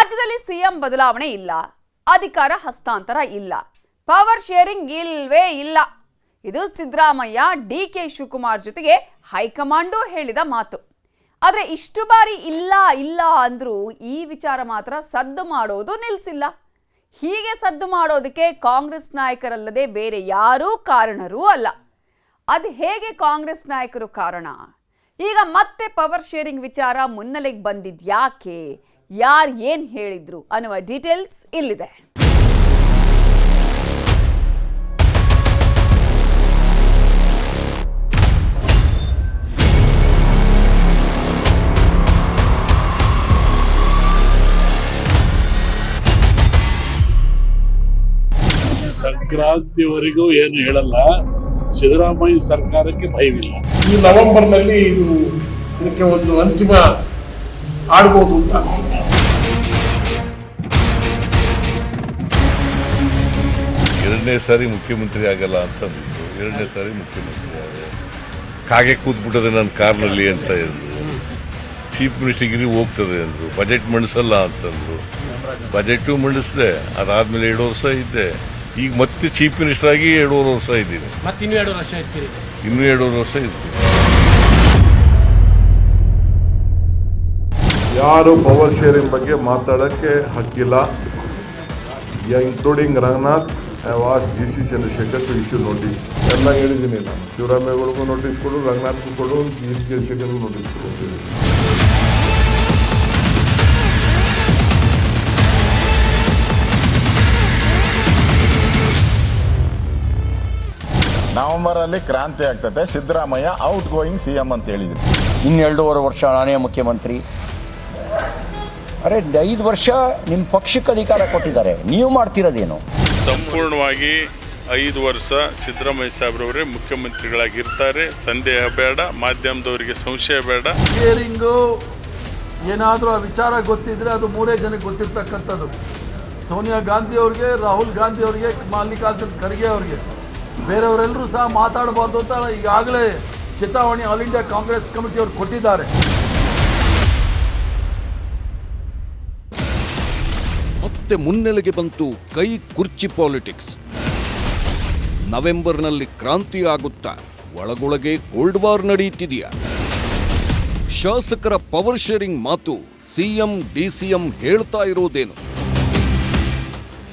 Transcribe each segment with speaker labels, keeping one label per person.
Speaker 1: ರಾಜ್ಯದಲ್ಲಿ ಸಿಎಂ ಬದಲಾವಣೆ ಇಲ್ಲ, ಅಧಿಕಾರ ಹಸ್ತಾಂತರ ಇಲ್ಲ ಪವರ್ ಶೇರಿಂಗ್ ಇಲ್ವೇ ಇಲ್ಲ. ಇದು ಸಿದ್ದರಾಮಯ್ಯ, ಡಿ ಕೆ ಶಿವಕುಮಾರ್ ಜೊತೆಗೆ ಹೈಕಮಾಂಡು ಹೇಳಿದ ಮಾತು. ಆದರೆ ಇಷ್ಟು ಬಾರಿ ಇಲ್ಲ ಇಲ್ಲ ಅಂದರೂ ಈ ವಿಚಾರ ಮಾತ್ರ ಸದ್ದು ಮಾಡೋದು ನಿಲ್ಲಿಸಿಲ್ಲ ಹೀಗೆ ಸದ್ದು ಮಾಡೋದಕ್ಕೆ ಕಾಂಗ್ರೆಸ್ ನಾಯಕರಲ್ಲದೆ ಬೇರೆ ಯಾರೂ ಕಾರಣರೂ ಅಲ್ಲ. ಅದು ಹೇಗೆ ಕಾಂಗ್ರೆಸ್ ನಾಯಕರು ಕಾರಣ? ಈಗ ಮತ್ತೆ ಪವರ್ ಶೇರಿಂಗ್ ವಿಚಾರ ಮುನ್ನೆಲೆಗೆ ಬಂದಿದ್ಯಾಕೆ? ಯಾರು ಏನು ಹೇಳಿದ್ರು ಅನ್ನುವ ಡೀಟೇಲ್ಸ್ ಇಲ್ಲಿದೆ.
Speaker 2: ಸಂಕ್ರಾಂತಿವರೆಗೂ ಏನು ಹೇಳಲ್ಲ. ಸಿದ್ದರಾಮಯ್ಯ ಸರ್ಕಾರಕ್ಕೆ ಭಯವಿಲ್ಲ.
Speaker 3: ಈ ನವೆಂಬರ್ನಲ್ಲಿ ಇದು ಇದಕ್ಕೆ ಒಂದು ಅಂತಿಮ ಆಡ್ಬೋದು ಅಂತ.
Speaker 4: ಎರಡನೇ ಸಾರಿ ಮುಖ್ಯಮಂತ್ರಿ ಆಗಲ್ಲ ಅಂತ ಅಂದಿದ್ದು ಎರಡನೇ ಸಾರಿ ಮುಖ್ಯಮಂತ್ರಿ ಆಗ ಕಾಗೆ ಕೂತ್ಬಿಟ್ಟದೆ ನನ್ನ ಕಾರ್ನಲ್ಲಿ ಅಂತ ಹೇಳಿದ್ರು ಚೀಫ್ ಮಿನಿಸ್ಟರ್ಗಿರಿ ಹೋಗ್ತದೆ ಅಂದರು. ಬಜೆಟ್ ಮಂಡಿಸಲ್ಲ ಅಂತಂದ್ರು ಬಜೆಟು ಮಂಡಿಸಿದೆ. ಅದಾದ್ಮೇಲೆ ಎರಡು ವರ್ಷ ಇದ್ದೆ. ಈಗ ಮತ್ತೆ ಚೀಫ್ ಮಿನಿಸ್ಟರ್ ಆಗಿ ಎರಡೂವರೆ ವರ್ಷ ಇದ್ದೀನಿ.
Speaker 5: ಮತ್ತೆ ಇನ್ನೂ ಎರಡು ವರ್ಷ ಇರ್ತೀರಿ.
Speaker 4: ಇನ್ನೂ ಎರಡೂವರೆ ವರ್ಷ ಇರ್ತೀನಿ.
Speaker 6: ಯಾರು ಪವರ್ ಶೇರಿಂಗ್ ಬಗ್ಗೆ ಮಾತಾಡೋಕ್ಕೆ ಹಕ್ಕಿಲ್ಲ. Including Ranganath I was D C Chandrashekhar to issue notice ಎಲ್ಲ ಹೇಳಿದ್ದೀನಿ ನಾನು. ಶಿವರಾಮೇಗೌಡಗೂ ನೋಟಿಸ್ ಕೊಡು ರಂಗನಾಥ್ಗೂ ಕೊಡು ಡಿ ಸಿ ಚಂದ್ರಶೇಖರ್ಗೂ ನೋಟಿಸ್ ಕೊಡು ಅಂತ
Speaker 7: ನವೆಂಬರ್ ಅಲ್ಲಿ ಕ್ರಾಂತಿ ಆಗ್ತದೆ. Siddaramaiah out going C M ಅಂತ ಹೇಳಿದ್ರು.
Speaker 8: ಇನ್ನೆರಡೂವರೆ ವರ್ಷ ನಾನೇ ಮುಖ್ಯಮಂತ್ರಿ. ಅರೆ ಐದು ವರ್ಷ ನಿಮ್ಮ ಪಕ್ಷಕ್ಕೆ ಅಧಿಕಾರ ಕೊಟ್ಟಿದ್ದಾರೆ. ನೀವು ಮಾಡ್ತಿರೋದೇನು?
Speaker 9: ಸಂಪೂರ್ಣವಾಗಿ ಐದು ವರ್ಷ ಸಿದ್ದರಾಮಯ್ಯ ಸಾಹೇಬ್ರವರೇ ಮುಖ್ಯಮಂತ್ರಿಗಳಾಗಿರ್ತಾರೆ. ಸಂದೇಹ ಬೇಡ, ಮಾಧ್ಯಮದವರಿಗೆ ಸಂಶಯ ಬೇಡ.
Speaker 10: ಶೇರಿಂಗು ಏನಾದರೂ ಆ ವಿಚಾರ ಗೊತ್ತಿದ್ರೆ ಅದು ಮೂರೇ ಜನಕ್ಕೆ ಗೊತ್ತಿರ್ತಕ್ಕಂಥದ್ದು. ಸೋನಿಯಾ ಗಾಂಧಿ ಅವ್ರಿಗೆ, ರಾಹುಲ್ ಗಾಂಧಿ ಅವರಿಗೆ, ಮಲ್ಲಿಕಾರ್ಜುನ್ ಖರ್ಗೆ ಅವ್ರಿಗೆ. ಬೇರೆಯವರೆಲ್ಲರೂ ಸಹ ಮಾತಾಡಬಾರ್ದು ಅಂತ ಈಗಾಗಲೇ ಚೇತಾವಣಿ ಆಲ್ ಇಂಡಿಯಾ ಕಾಂಗ್ರೆಸ್ ಕಮಿಟಿಯವರು ಕೊಟ್ಟಿದ್ದಾರೆ.
Speaker 11: ಮತ್ತೆ ಮುನ್ನೆಲೆಗೆ ಬಂತು ಕೈ ಕುರ್ಚಿ ಪಾಲಿಟಿಕ್ಸ್. ನವೆಂಬರ್ನಲ್ಲಿ ಕ್ರಾಂತಿ ಆಗುತ್ತಾ ಒಳಗೊಳಗೆ ಕೋಲ್ಡ್ ವಾರ್ ನಡೆಯುತ್ತಿದೆಯಾ? ಶಾಸಕರ ಪವರ್ ಶೇರಿಂಗ್ ಮಾತು ಸಿಎಂ, ಡಿಸಿಎಂ ಹೇಳ್ತಾ ಇರೋದೇನು?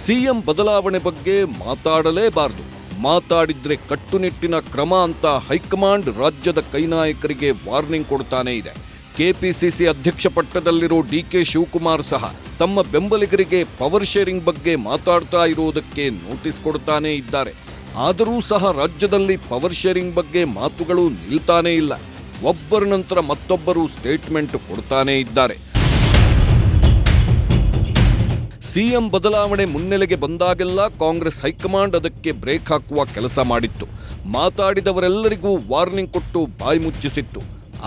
Speaker 11: ಸಿಎಂ ಬದಲಾವಣೆ ಬಗ್ಗೆ ಮಾತಾಡಲೇಬಾರದು. ಮಾತಾಡಿದ್ರೆ ಕಟ್ಟುನಿಟ್ಟಿನ ಕ್ರಮ ಅಂತ ಹೈಕಮಾಂಡ್ ರಾಜ್ಯದ ಕೈನಾಯಕರಿಗೆ ವಾರ್ನಿಂಗ್ ಕೊಡ್ತಾನೆ ಇದೆ. ಕೆಪಿಸಿಸಿ ಅಧ್ಯಕ್ಷ ಪಟ್ಟದಲ್ಲಿರೋ ಡಿ ಕೆ ಶಿವಕುಮಾರ್ ಸಹ ತಮ್ಮ ಬೆಂಬಲಿಗರಿಗೆ ಪವರ್ ಶೇರಿಂಗ್ ಬಗ್ಗೆ ಮಾತಾಡ್ತಾ ಇರುವುದಕ್ಕೆ ನೋಟಿಸ್ ಕೊಡ್ತಾನೇ ಇದ್ದಾರೆ. ಆದರೂ ಸಹ ರಾಜ್ಯದಲ್ಲಿ ಪವರ್ ಶೇರಿಂಗ್ ಬಗ್ಗೆ ಮಾತುಗಳು ನಿಲ್ತಾನೇ ಇಲ್ಲ. ಒಬ್ಬರ ನಂತರ ಮತ್ತೊಬ್ಬರು ಸ್ಟೇಟ್ಮೆಂಟ್ ಕೊಡ್ತಾನೇ ಇದ್ದಾರೆ. ಸಿಎಂ ಬದಲಾವಣೆ ಮುನ್ನೆಲೆಗೆ ಬಂದಾಗೆಲ್ಲ ಕಾಂಗ್ರೆಸ್ ಹೈಕಮಾಂಡ್ ಅದಕ್ಕೆ ಬ್ರೇಕ್ ಹಾಕುವ ಕೆಲಸ ಮಾಡಿತ್ತು. ಮಾತಾಡಿದವರೆಲ್ಲರಿಗೂ ವಾರ್ನಿಂಗ್ ಕೊಟ್ಟು ಬಾಯಿ ಮುಚ್ಚಿಸಿತ್ತು.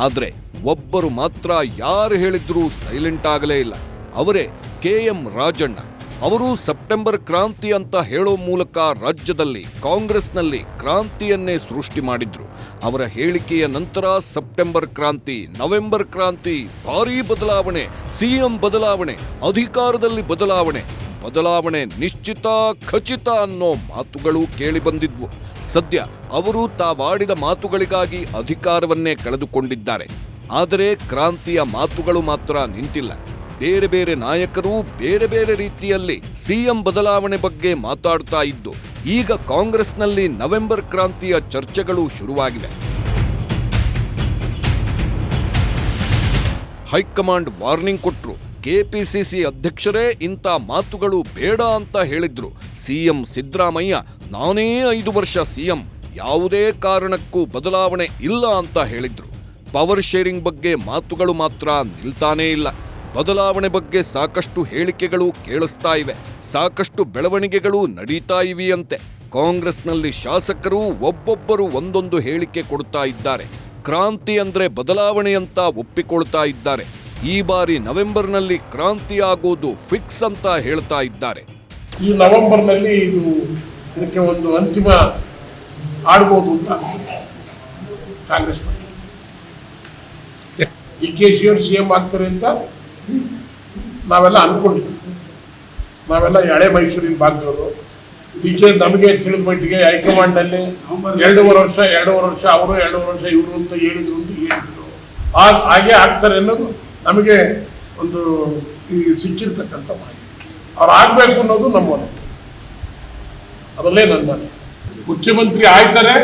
Speaker 11: ಆದರೆ ಒಬ್ಬರು ಮಾತ್ರ ಯಾರು ಹೇಳಿದ್ರೂ ಸೈಲೆಂಟ್ ಆಗಲೇ ಇಲ್ಲ. ಅವರೇ ಕೆ ಎಂ ರಾಜಣ್ಣ. ಅವರು ಸೆಪ್ಟೆಂಬರ್ ಕ್ರಾಂತಿ ಅಂತ ಹೇಳೋ ಮೂಲಕ ರಾಜ್ಯದಲ್ಲಿ ಕಾಂಗ್ರೆಸ್ನಲ್ಲಿ ಕ್ರಾಂತಿಯನ್ನೇ ಸೃಷ್ಟಿ ಮಾಡಿದ್ರು. ಅವರ ಹೇಳಿಕೆಯ ನಂತರ ಸೆಪ್ಟೆಂಬರ್ ಕ್ರಾಂತಿ, ನವೆಂಬರ್ ಕ್ರಾಂತಿ, ಭಾರೀ ಬದಲಾವಣೆ, ಸಿಎಂ ಬದಲಾವಣೆ, ಅಧಿಕಾರದಲ್ಲಿ ಬದಲಾವಣೆ ಬದಲಾವಣೆ ನಿಶ್ಚಿತ, ಖಚಿತ ಅನ್ನೋ ಮಾತುಗಳು ಕೇಳಿಬಂದಿದ್ವು ಸದ್ಯ ಅವರು ತಾವಾಡಿದ ಮಾತುಗಳಿಗಾಗಿ ಅಧಿಕಾರವನ್ನೇ ಕಳೆದುಕೊಂಡಿದ್ದಾರೆ. ಆದರೆ ಕ್ರಾಂತಿಯ ಮಾತುಗಳು ಮಾತ್ರ ನಿಂತಿಲ್ಲ. ಬೇರೆ ಬೇರೆ ನಾಯಕರು ಬೇರೆ ಬೇರೆ ರೀತಿಯಲ್ಲಿ ಸಿಎಂ ಬದಲಾವಣೆ ಬಗ್ಗೆ ಮಾತಾಡ್ತಾ ಇದ್ದು, ಈಗ ಕಾಂಗ್ರೆಸ್ನಲ್ಲಿ ನವೆಂಬರ್ ಕ್ರಾಂತಿಯ ಚರ್ಚೆಗಳು ಶುರುವಾಗಿವೆ. ಹೈಕಮಾಂಡ್ ವಾರ್ನಿಂಗ್ ಕೊಟ್ಟರು ಕೆಪಿಸಿಸಿ ಅಧ್ಯಕ್ಷರೇ ಇಂಥ ಮಾತುಗಳು ಬೇಡ ಅಂತ ಹೇಳಿದ್ರು. ಸಿಎಂ ಸಿದ್ದರಾಮಯ್ಯ, ನಾನೇ ಐದು ವರ್ಷ ಸಿಎಂ, ಯಾವುದೇ ಕಾರಣಕ್ಕೂ ಬದಲಾವಣೆ ಇಲ್ಲ ಅಂತ ಹೇಳಿದ್ರು. ಪವರ್ ಶೇರಿಂಗ್ ಬಗ್ಗೆ ಮಾತುಗಳು ಮಾತ್ರ ನಿಲ್ತಾನೇ ಇಲ್ಲ. ಬದಲಾವಣೆ ಬಗ್ಗೆ ಸಾಕಷ್ಟು ಹೇಳಿಕೆಗಳು ಕೇಳಿಸ್ತಾ ಇವೆ. ಸಾಕಷ್ಟು ಬೆಳವಣಿಗೆಗಳು ನಡೀತಾ ಇವೆಯಂತೆ. ಕಾಂಗ್ರೆಸ್ನಲ್ಲಿ ಶಾಸಕರು ಒಬ್ಬೊಬ್ಬರು ಒಂದೊಂದು ಹೇಳಿಕೆ ಕೊಡ್ತಾ ಇದ್ದಾರೆ. ಕ್ರಾಂತಿ ಅಂದ್ರೆ ಬದಲಾವಣೆ ಅಂತ ಒಪ್ಪಿಕೊಳ್ತಾ ಇದ್ದಾರೆ. ಈ ಬಾರಿ ನವೆಂಬರ್ನಲ್ಲಿ ಕ್ರಾಂತಿ ಆಗೋದು ಫಿಕ್ಸ್ ಅಂತ ಹೇಳ್ತಾ ಇದ್ದಾರೆ.
Speaker 3: ಈ ನವೆಂಬರ್ನಲ್ಲಿ ಇದು ಇದಕ್ಕೆ ಒಂದು ಅಂತಿಮ ಆಡ್ಬೋದು ಅಂತ ಕಾಂಗ್ರೆಸ್ ಡಿ ಕೆ ಶಿ ಅವರು ಸಿ ಎಂ ಆಗ್ತಾರೆ ಅಂತ ನಾವೆಲ್ಲ ಅನ್ಕೊಂಡಿದ್ವಿ. ನಾವೆಲ್ಲ ಹಳೆ ಮೈಸೂರಿನ ಭಾಗದವರು. ಇದಕ್ಕೆ ನಮಗೆ ತಿಳಿದ ಮಟ್ಟಿಗೆ ಹೈಕಮಾಂಡಲ್ಲಿ ಎರಡೂವರೆ ವರ್ಷ ಎರಡೂವರೆ ವರ್ಷ ಅವರು, ಎರಡೂವರೆ ವರ್ಷ ಇವರು ಅಂತ ಹೇಳಿದ್ರು ಅಂತ ಹೇಳಿದರು. ಆಗ ಹಾಗೆ ಆಗ್ತಾರೆ ಅನ್ನೋದು ನಮಗೆ ಒಂದು ಈ ಸಿಕ್ಕಿರ್ತಕ್ಕಂಥ ಮಾಹಿತಿ. ಅವ್ರು ಆಗಬೇಕು ಅನ್ನೋದು ನಮ್ಮ ಅದರಲ್ಲೇ ನನ್ನ ಮನೆ ಮುಖ್ಯಮಂತ್ರಿ ಆಗ್ತಾರೆ,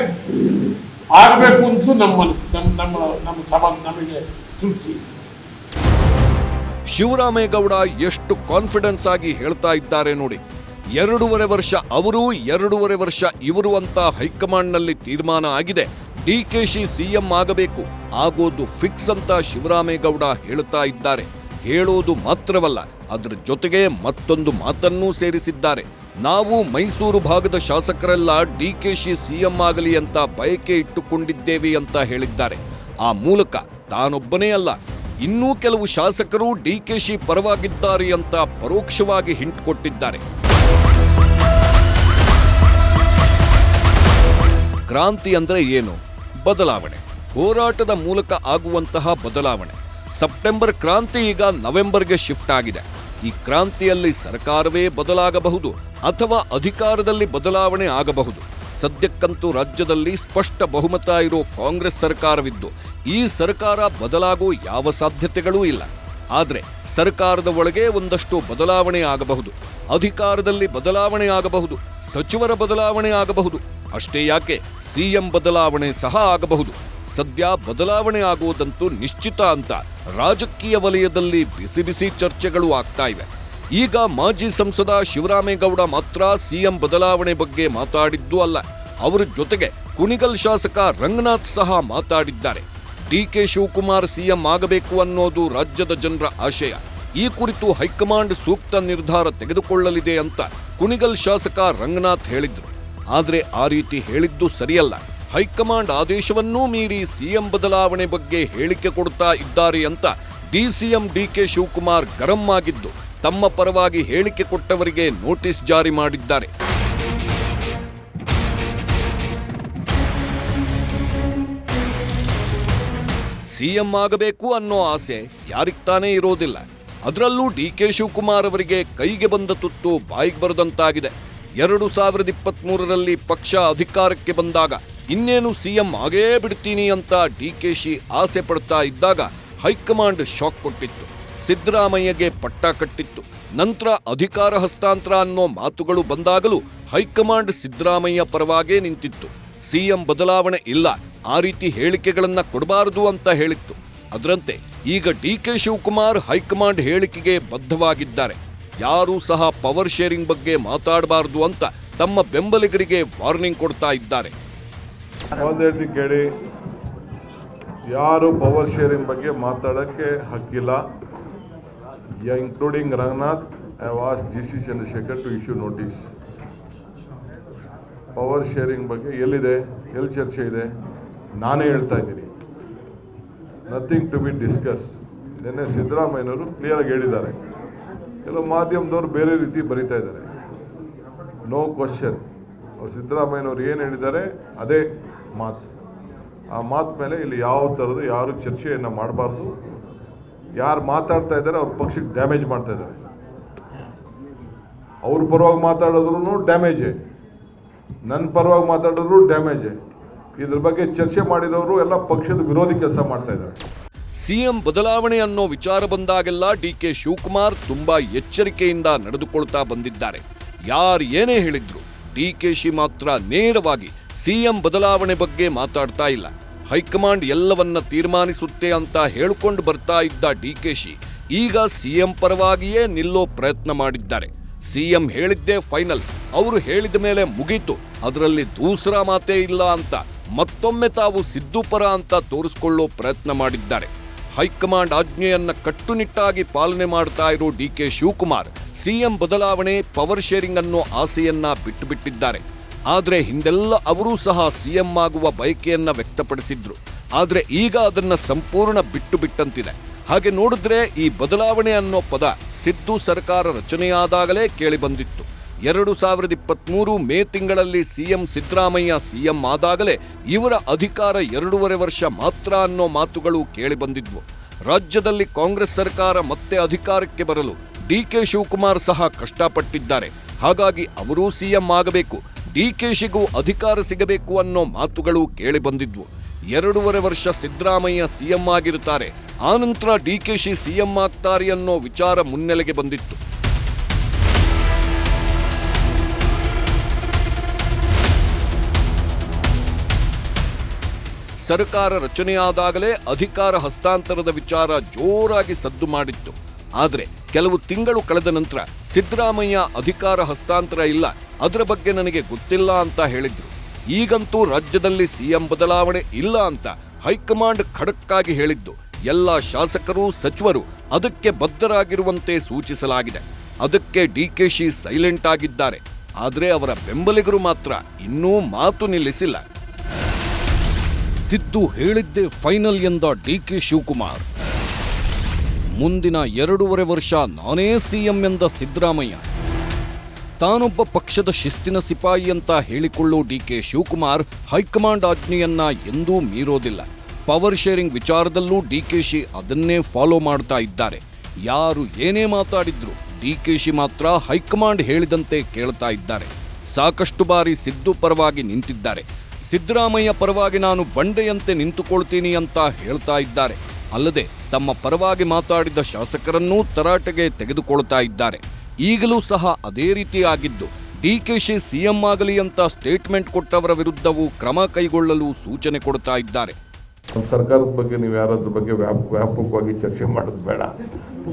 Speaker 3: ಆಗಬೇಕು ಅಂತೂ ನಮ್ಮ ಮನಸ್ಸು ನಮ್ಮ ನಮ್ಮ ನಮ್ಮ ಸಮ, ನಮಗೆ
Speaker 11: ಶಿವರಾಮೇಗೌಡ ಎಷ್ಟು ಕಾನ್ಫಿಡೆನ್ಸ್ ಆಗಿ ಹೇಳ್ತಾ ಇದ್ದಾರೆ ನೋಡಿ. ಎರಡೂವರೆ ವರ್ಷ ಅವರು, ಎರಡೂವರೆ ವರ್ಷ ಇವರು ಅಂತ ಹೈಕಮಾಂಡ್ನಲ್ಲಿ ತೀರ್ಮಾನ ಆಗಿದೆ. ಡಿ ಕೆ ಶಿ ಸಿಎಂ ಆಗಬೇಕು. ಆಗೋದು ಫಿಕ್ಸ್ ಅಂತ ಶಿವರಾಮೇಗೌಡ ಹೇಳ್ತಾ ಇದ್ದಾರೆ. ಹೇಳೋದು ಮಾತ್ರವಲ್ಲ, ಅದರ ಜೊತೆಗೆ ಮತ್ತೊಂದು ಮಾತನ್ನೂ ಸೇರಿಸಿದ್ದಾರೆ. ನಾವು ಮೈಸೂರು ಭಾಗದ ಶಾಸಕರೆಲ್ಲ ಡಿ ಕೆ ಶಿ ಸಿಎಂ ಆಗಲಿ ಅಂತ ಬಯಕೆ ಇಟ್ಟುಕೊಂಡಿದ್ದೇವೆ ಅಂತ ಹೇಳಿದ್ದಾರೆ. ಆ ಮೂಲಕ ತಾನೊಬ್ಬನೇ ಅಲ್ಲ. ಇನ್ನೂ ಕೆಲವು ಶಾಸಕರು ಡಿ ಕೆ ಶಿ ಪರವಾಗಿದ್ದಾರೆ ಅಂತ ಪರೋಕ್ಷವಾಗಿ ಹಿಂಟ್ ಕೊಟ್ಟಿದ್ದಾರೆ. ಕ್ರಾಂತಿ ಅಂದರೆ ಏನು? ಬದಲಾವಣೆ. ಹೋರಾಟದ ಮೂಲಕ ಆಗುವಂತಹ ಬದಲಾವಣೆ. ಸೆಪ್ಟೆಂಬರ್ ಕ್ರಾಂತಿ ಈಗ ನವೆಂಬರ್ಗೆ ಶಿಫ್ಟ್ ಆಗಿದೆ. ಈ ಕ್ರಾಂತಿಯಲ್ಲಿ ಸರ್ಕಾರವೇ ಬದಲಾಗಬಹುದು ಅಥವಾ ಅಧಿಕಾರದಲ್ಲಿ ಬದಲಾವಣೆ ಆಗಬಹುದು? ಸದ್ಯಕ್ಕಂತೂ ರಾಜ್ಯದಲ್ಲಿ ಸ್ಪಷ್ಟ ಬಹುಮತ ಇರೋ ಕಾಂಗ್ರೆಸ್ ಸರ್ಕಾರವಿದ್ದು, ಈ ಸರ್ಕಾರ ಬದಲಾಗೋ ಯಾವ ಸಾಧ್ಯತೆಗಳೂ ಇಲ್ಲ. ಆದರೆ ಸರ್ಕಾರದ ಒಳಗೆ ಒಂದಷ್ಟು ಬದಲಾವಣೆ ಆಗಬಹುದು. ಅಧಿಕಾರದಲ್ಲಿ ಬದಲಾವಣೆ ಆಗಬಹುದು. ಸಚಿವರ ಬದಲಾವಣೆ ಆಗಬಹುದು. ಅಷ್ಟೇ ಯಾಕೆ ಸಿಎಂ ಬದಲಾವಣೆ ಸಹ ಆಗಬಹುದು. ಸದ್ಯ ಬದಲಾವಣೆ ಆಗುವುದಂತೂ ನಿಶ್ಚಿತ ಅಂತ ರಾಜಕೀಯ ವಲಯದಲ್ಲಿ ಬಿಸಿ ಬಿಸಿ ಚರ್ಚೆಗಳು ಆಗ್ತಾ ಇವೆ. ಈಗ ಮಾಜಿ ಸಂಸದ ಶಿವರಾಮೇಗೌಡ ಮಾತ್ರ ಸಿಎಂ ಬದಲಾವಣೆ ಬಗ್ಗೆ ಮಾತಾಡಿದ್ದು ಅಲ್ಲ. ಅವರ ಜೊತೆಗೆ ಕುಣಿಗಲ್ ಶಾಸಕ ರಂಗನಾಥ್ ಸಹ ಮಾತಾಡಿದ್ದಾರೆ. ಡಿಕೆ ಶಿವಕುಮಾರ್ ಸಿಎಂ ಆಗಬೇಕು ಅನ್ನೋದು ರಾಜ್ಯದ ಜನರ ಆಶಯ. ಈ ಕುರಿತು ಹೈಕಮಾಂಡ್ ಸೂಕ್ತ ನಿರ್ಧಾರ ತೆಗೆದುಕೊಳ್ಳಲಿದೆ ಅಂತ ಕುಣಿಗಲ್ ಶಾಸಕ ರಂಗನಾಥ್ ಹೇಳಿದ್ರು. ಆದರೆ ಆ ರೀತಿ ಹೇಳಿದ್ದು ಸರಿಯಲ್ಲ. ಹೈಕಮಾಂಡ್ ಆದೇಶವನ್ನೂ ಮೀರಿ ಸಿಎಂ ಬದಲಾವಣೆ ಬಗ್ಗೆ ಹೇಳಿಕೆ ಕೊಡ್ತಾ ಇದ್ದಾರೆ ಅಂತ ಡಿಸಿಎಂ ಡಿಕೆ ಶಿವಕುಮಾರ್ ಗರಂ ಆಗಿದ್ದು ತಮ್ಮ ಪರವಾಗಿ ಹೇಳಿಕೆ ಕೊಟ್ಟವರಿಗೆ ನೋಟಿಸ್ ಜಾರಿ ಮಾಡಿದ್ದಾರೆ. ಸಿಎಂ ಆಗಬೇಕು ಅನ್ನೋ ಆಸೆ ಯಾರಿಗ್ ತಾನೇ ಇರೋದಿಲ್ಲ. ಅದರಲ್ಲೂ ಡಿ ಕೆ ಶಿವಕುಮಾರ್ ಅವರಿಗೆ ಕೈಗೆ ಬಂದ ತುತ್ತು ಬಾಯಿಗೆ ಬರದಂತಾಗಿದೆ. ಎರಡು ಸಾವಿರದ ಇಪ್ಪತ್ಮೂರರಲ್ಲಿ ಪಕ್ಷ ಅಧಿಕಾರಕ್ಕೆ ಬಂದಾಗ ಇನ್ನೇನು ಸಿಎಂ ಆಗೇ ಬಿಡ್ತೀನಿ ಅಂತ ಡಿ ಕೆ ಶಿ ಆಸೆ ಪಡ್ತಾ ಇದ್ದಾಗ ಹೈಕಮಾಂಡ್ ಶಾಕ್ ಕೊಟ್ಟಿತ್ತು. ಸಿದ್ದರಾಮಯ್ಯಗೆ ಪಟ್ಟ ಕಟ್ಟಿತ್ತು. ನಂತರ ಅಧಿಕಾರ ಹಸ್ತಾಂತರ ಅನ್ನೋ ಮಾತುಗಳು ಬಂದಾಗಲೂ ಹೈಕಮಾಂಡ್ ಸಿದ್ದರಾಮಯ್ಯ ಪರವಾಗೇ ನಿಂತಿತ್ತು. ಸಿಎಂ ಬದಲಾವಣೆ ಇಲ್ಲ, ಆ ರೀತಿ ಹೇಳಿಕೆಗಳನ್ನ ಕೊಡಬಾರದು ಅಂತ ಹೇಳಿತ್ತು. ಅದರಂತೆ ಈಗ ಡಿ ಕೆ ಶಿವಕುಮಾರ್ ಹೈಕಮಾಂಡ್ ಹೇಳಿಕೆಗೆ ಬದ್ಧವಾಗಿದ್ದಾರೆ. ಯಾರೂ ಸಹ ಪವರ್ ಶೇರಿಂಗ್ ಬಗ್ಗೆ ಮಾತಾಡಬಾರದು ಅಂತ ತಮ್ಮ ಬೆಂಬಲಿಗರಿಗೆ ವಾರ್ನಿಂಗ್ ಕೊಡ್ತಾ ಇದ್ದಾರೆ.
Speaker 6: ಕೇಳಿ, ಯಾರು ಪವರ್ ಶೇರಿಂಗ್ ಬಗ್ಗೆ ಮಾತಾಡೋಕ್ಕೆ ಹಕ್ಕಿಲ್ಲ. Including Ranganath I was G C Chandrashekhar to issue notice power sharing ಬಗ್ಗೆ ಎಲ್ಲಿದೆ? ಎಲ್ಲಿ ಚರ್ಚೆ ಇದೆ? ನಾನೇ ಹೇಳ್ತಾ ಇದ್ದೀನಿ. ನಥಿಂಗ್ ಟು ಬಿ ಡಿಸ್ಕಸ್ ನಿನ್ನೆ ಸಿದ್ದರಾಮಯ್ಯನವರು ಕ್ಲಿಯರಾಗಿ ಹೇಳಿದ್ದಾರೆ. ಕೆಲವು ಮಾಧ್ಯಮದವರು ಬೇರೆ ರೀತಿ ಬರೀತಾ ಇದ್ದಾರೆ. ನೋ ಕ್ವಶನ್ ಸಿದ್ದರಾಮಯ್ಯನವರು ಏನು ಹೇಳಿದ್ದಾರೆ? ಅದೇ ಮಾತು. ಆ ಮಾತು ಮೇಲೆ ಇಲ್ಲಿ ಯಾವ ಥರದ ಯಾರು ಚರ್ಚೆಯನ್ನು ಮಾಡಬಾರ್ದು. ಯಾರು ಮಾತಾಡ್ತಾ ಇದ್ದಾರೆ, ಅವ್ರ ಪಕ್ಷಕ್ಕೆ ಡ್ಯಾಮೇಜ್ ಮಾಡ್ತಾ ಇದ್ದಾರೆ. ಅವ್ರ ಪರವಾಗಿ ಮಾತಾಡಿದ್ರು ಡ್ಯಾಮೇಜೇ ನನ್ನ ಪರವಾಗಿ ಮಾತಾಡಿದ್ರು ಡ್ಯಾಮೇಜೇ ಇದ್ರ ಬಗ್ಗೆ ಚರ್ಚೆ ಮಾಡಿರೋರು ಎಲ್ಲ ಪಕ್ಷದ ವಿರೋಧಿ ಕೆಲಸ ಮಾಡ್ತಾ ಇದ್ದಾರೆ.
Speaker 11: ಸಿಎಂ ಬದಲಾವಣೆ ಅನ್ನೋ ವಿಚಾರ ಬಂದಾಗೆಲ್ಲ ಡಿ ಕೆ ಶಿವಕುಮಾರ್ ತುಂಬಾ ಎಚ್ಚರಿಕೆಯಿಂದ ನಡೆದುಕೊಳ್ತಾ ಬಂದಿದ್ದಾರೆ. ಯಾರು ಏನೇ ಹೇಳಿದ್ರು, ಡಿ ಕೆ ಶಿ ಮಾತ್ರ ನೇರವಾಗಿ ಸಿಎಂ ಬದಲಾವಣೆ ಬಗ್ಗೆ ಮಾತಾಡ್ತಾ ಇಲ್ಲ. ಹೈಕಮಾಂಡ್ ಎಲ್ಲವನ್ನ ತೀರ್ಮಾನಿಸುತ್ತೆ ಅಂತ ಹೇಳ್ಕೊಂಡು ಬರ್ತಾ ಇದ್ದ ಡಿ ಕೆ ಶಿ ಈಗ ಸಿಎಂ ಪರವಾಗಿಯೇ ನಿಲ್ಲೋ ಪ್ರಯತ್ನ ಮಾಡಿದ್ದಾರೆ. ಸಿಎಂ ಹೇಳಿದ್ದೇ ಫೈನಲ್, ಅವರು ಹೇಳಿದ ಮೇಲೆ ಮುಗೀತು. ಅದರಲ್ಲಿ ದೂಸರ ಮಾತೇ ಇಲ್ಲ ಅಂತ, ಮತ್ತೊಮ್ಮೆ ತಾವು ಸಿದ್ದು ಪರ ಅಂತ ತೋರಿಸ್ಕೊಳ್ಳೋ ಪ್ರಯತ್ನ ಮಾಡಿದ್ದಾರೆ. ಹೈಕಮಾಂಡ್ ಆಜ್ಞೆಯನ್ನ ಕಟ್ಟುನಿಟ್ಟಾಗಿ ಪಾಲನೆ ಮಾಡ್ತಾ ಇರೋ ಡಿ ಕೆ ಶಿವಕುಮಾರ್ ಸಿಎಂ ಬದಲಾವಣೆ ಪವರ್ ಶೇರಿಂಗ್ ಅನ್ನೋ ಆಸೆಯನ್ನ ಬಿಟ್ಟು ಬಿಟ್ಟಿದ್ದಾರೆ ಆದ್ರೆ ಹಿಂದೆಲ್ಲ ಅವರೂ ಸಹ ಸಿಎಂ ಆಗುವ ಬಯಕೆಯನ್ನು ವ್ಯಕ್ತಪಡಿಸಿದ್ರು. ಆದರೆ ಈಗ ಅದನ್ನು ಸಂಪೂರ್ಣ ಬಿಟ್ಟು ಬಿಟ್ಟಂತಿದೆ. ಹಾಗೆ ನೋಡಿದ್ರೆ ಈ ಬದಲಾವಣೆ ಅನ್ನೋ ಪದ ಸಿದ್ದು ಸರ್ಕಾರ ರಚನೆಯಾದಾಗಲೇ ಕೇಳಿಬಂದಿತ್ತು ಎರಡು ಸಾವಿರದ ಇಪ್ಪತ್ತ್ಮೂರು ಮೇ ತಿಂಗಳಲ್ಲಿ ಸಿಎಂ ಸಿದ್ದರಾಮಯ್ಯ ಸಿಎಂ ಆದಾಗಲೇ ಇವರ ಅಧಿಕಾರ ಎರಡೂವರೆ ವರ್ಷ ಮಾತ್ರ ಅನ್ನೋ ಮಾತುಗಳು ಕೇಳಿಬಂದಿದ್ವು ರಾಜ್ಯದಲ್ಲಿ ಕಾಂಗ್ರೆಸ್ ಸರ್ಕಾರ ಮತ್ತೆ ಅಧಿಕಾರಕ್ಕೆ ಬರಲು ಡಿ ಕೆ ಶಿವಕುಮಾರ್ ಸಹ ಕಷ್ಟಪಟ್ಟಿದ್ದಾರೆ. ಹಾಗಾಗಿ ಅವರೂ ಸಿಎಂ ಆಗಬೇಕು. ಡಿಕೆಶಿಗೂ ಅಧಿಕಾರ ಸಿಗಬೇಕು ಅನ್ನೋ ಮಾತುಗಳು ಕೇಳಿ ಬಂದಿದ್ವು. ಎರಡೂವರೆ ವರ್ಷ ಸಿದ್ದರಾಮಯ್ಯ ಸಿಎಂ ಆಗಿರುತ್ತಾರೆ. ಆನಂತರ ಸಿ ಸಿಎಂ ಆಗ್ತಾರೆ ಅನ್ನೋ ವಿಚಾರ ಮುನ್ನೆಲೆಗೆ ಬಂದಿತ್ತು. ಸರ್ಕಾರ ರಚನೆಯಾದಾಗಲೇ ಅಧಿಕಾರ ಹಸ್ತಾಂತರದ ವಿಚಾರ ಜೋರಾಗಿ ಸದ್ದು ಮಾಡಿತ್ತು. ಆದರೆ ಕೆಲವು ತಿಂಗಳು ಕಳೆದ ನಂತರ ಸಿದ್ದರಾಮಯ್ಯ ಅಧಿಕಾರ ಹಸ್ತಾಂತರ ಇಲ್ಲ, ಅದರ ಬಗ್ಗೆ ನನಗೆ ಗೊತ್ತಿಲ್ಲ ಅಂತ ಹೇಳಿದ್ರು. ಈಗಂತೂ ರಾಜ್ಯದಲ್ಲಿ ಸಿಎಂ ಬದಲಾವಣೆ ಇಲ್ಲ ಅಂತ ಹೈಕಮಾಂಡ್ ಖಡಕ್ಕಾಗಿ ಹೇಳಿದ್ದು. ಎಲ್ಲ ಶಾಸಕರು, ಸಚಿವರು ಅದಕ್ಕೆ ಬದ್ಧರಾಗಿರುವಂತೆ ಸೂಚಿಸಲಾಗಿದೆ. ಅದಕ್ಕೆ ಡಿಕೆಶಿ ಸೈಲೆಂಟ್ ಆಗಿದ್ದಾರೆ. ಆದರೆ ಅವರ ಬೆಂಬಲಿಗರು ಮಾತ್ರ ಇನ್ನೂ ಮಾತು ನಿಲ್ಲಿಸಿಲ್ಲ. ಸಿದ್ದು ಹೇಳಿದ್ದೇ ಫೈನಲ್ ಎಂದ ಡಿಕೆ ಶಿವಕುಮಾರ್. ಮುಂದಿನ ಎರಡೂವರೆ ವರ್ಷ ನಾನೇ ಸಿಎಂ ಎಂದ ಸಿದ್ದರಾಮಯ್ಯ. ತಾನೊಬ್ಬ ಪಕ್ಷದ ಶಿಸ್ತಿನ ಸಿಪಾಯಿ ಅಂತ ಹೇಳಿಕೊಳ್ಳೋ ಡಿಕೆ ಶಿವಕುಮಾರ್ ಹೈಕಮಾಂಡ್ ಆಜ್ಞೆಯನ್ನ ಎಂದೂ ಮೀರೋದಿಲ್ಲ. ಪವರ್ ಶೇರಿಂಗ್ ವಿಚಾರದಲ್ಲೂ ಡಿ ಕೆ ಶಿ ಅದನ್ನೇ ಫಾಲೋ ಮಾಡ್ತಾ ಇದ್ದಾರೆ. ಯಾರು ಏನೇ ಮಾತಾಡಿದ್ರು ಡಿ ಕೆ ಶಿ ಮಾತ್ರ ಹೈಕಮಾಂಡ್ ಹೇಳಿದಂತೆ ಕೇಳ್ತಾ ಇದ್ದಾರೆ. ಸಾಕಷ್ಟು ಬಾರಿ ಸಿದ್ದು ಪರವಾಗಿ ನಿಂತಿದ್ದಾರೆ. ಸಿದ್ದರಾಮಯ್ಯ ಪರವಾಗಿ ನಾನು ಬಂಡೆಯಂತೆ ನಿಂತುಕೊಳ್ತೀನಿ ಅಂತ ಹೇಳ್ತಾ ಇದ್ದಾರೆ. ಅಲ್ಲದೆ ತಮ್ಮ ಪರವಾಗಿ ಮಾತಾಡಿದ ಶಾಸಕರನ್ನೂ ತರಾಟೆಗೆ ತೆಗೆದುಕೊಳ್ತಾ ಇದ್ದಾರೆ. ಈಗಲೂ ಸಹ ಅದೇ ರೀತಿಯಾಗಿದ್ದು ಡಿಕೆಶಿ ಸಿಎಂ ಆಗಲಿ ಅಂತ ಸ್ಟೇಟ್ಮೆಂಟ್ ಕೊಟ್ಟವರ ವಿರುದ್ಧವೂ ಕ್ರಮ ಕೈಗೊಳ್ಳಲು ಸೂಚನೆ ಕೊಡ್ತಾ ಇದ್ದಾರೆ.
Speaker 6: ಸರ್ಕಾರದ ಬಗ್ಗೆ ನೀವು ಯಾರಾದ್ರ ಬಗ್ಗೆ ವ್ಯಾಪ, ವ್ಯಾಪಕವಾಗಿ ಚರ್ಚೆ ಮಾಡೋದು ಬೇಡ.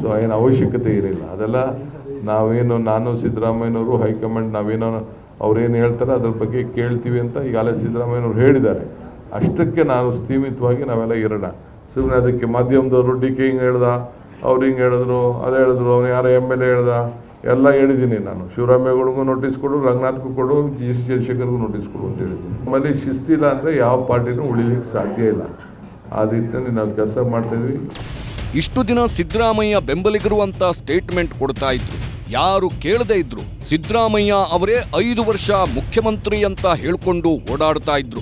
Speaker 6: ಸೊ, ಏನು ಅವಶ್ಯಕತೆ ಇರಲಿಲ್ಲ. ಅದೆಲ್ಲ ನಾವೇನು, ನಾನು ಸಿದ್ದರಾಮಯ್ಯನವರು ಹೈಕಮಾಂಡ್ ನಾವೇನೋ ಅವ್ರೇನು ಹೇಳ್ತಾರೆ ಅದ್ರ ಬಗ್ಗೆ ಕೇಳ್ತೀವಿ ಅಂತ ಈಗಾಗಲೇ ಸಿದ್ದರಾಮಯ್ಯನವರು ಹೇಳಿದ್ದಾರೆ. ಅಷ್ಟಕ್ಕೆ ನಾವು ಸೀಮಿತವಾಗಿ ನಾವೆಲ್ಲ ಇರೋಣ. ಸುಮ್ಮನೆ ಅದಕ್ಕೆ ಮಾಧ್ಯಮದವರು ಡಿ ಕೆ ಹಿಂಗೆ ಹೇಳ್ದ, ಅವ್ರು ಹಿಂಗೆ ಹೇಳಿದ್ರು, ಅದೇ ಹೇಳಿದ್ರು, ಅವ್ನು ಯಾರು ಎಂ ಎಲ್ ಎ ಹೇಳ್ದ, ಎಲ್ಲ ಹೇಳಿದ್ದೀನಿ ನಾನು. ಶಿವರಾಮೇಗೌಡಗೂ ನೋಟಿಸ್ ಕೊಡು, ರಂಗನಾಥ್ಗೂ ಕೊಡು, ಜಿ ಎಸ್ ಚಂದ್ರಶೇಖರ್ಗೂ ನೋಟಿಸ್ ಕೊಡು ಅಂತ ಹೇಳಿದ್ದೀನಿ. ನಮ್ಮಲ್ಲಿ ಶಿಸ್ತಿಲ್ಲ ಅಂದರೆ ಯಾವ ಪಾರ್ಟಿನೂ ಉಳಿಲಿಕ್ಕೆ ಸಾಧ್ಯ ಇಲ್ಲ. ಆ ನಾವು ಕೆಲಸ ಮಾಡ್ತಾಯಿದ್ವಿ
Speaker 11: ಇಷ್ಟು ದಿನ ಸಿದ್ದರಾಮಯ್ಯ ಬೆಂಬಲಿಗರು ಅಂತ ಸ್ಟೇಟ್ಮೆಂಟ್ ಕೊಡ್ತಾ ಇದ್ರು. ಯಾರು ಕೇಳದೇ ಇದ್ರು. ಸಿದ್ದರಾಮಯ್ಯ ಅವರೇ ಐದು ವರ್ಷ ಮುಖ್ಯಮಂತ್ರಿ ಅಂತ ಹೇಳ್ಕೊಂಡು ಓಡಾಡ್ತಾ ಇದ್ರು.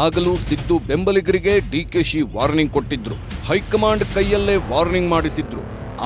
Speaker 11: ಆಗಲೂ ಸಿದ್ದು ಬೆಂಬಲಿಗರಿಗೆ ಡಿಕೆಶಿ ವಾರ್ನಿಂಗ್ ಕೊಟ್ಟಿದ್ರು. ಹೈಕಮಾಂಡ್ ಕೈಯಲ್ಲೇ ವಾರ್ನಿಂಗ್ ಮಾಡಿಸಿದ್ರು.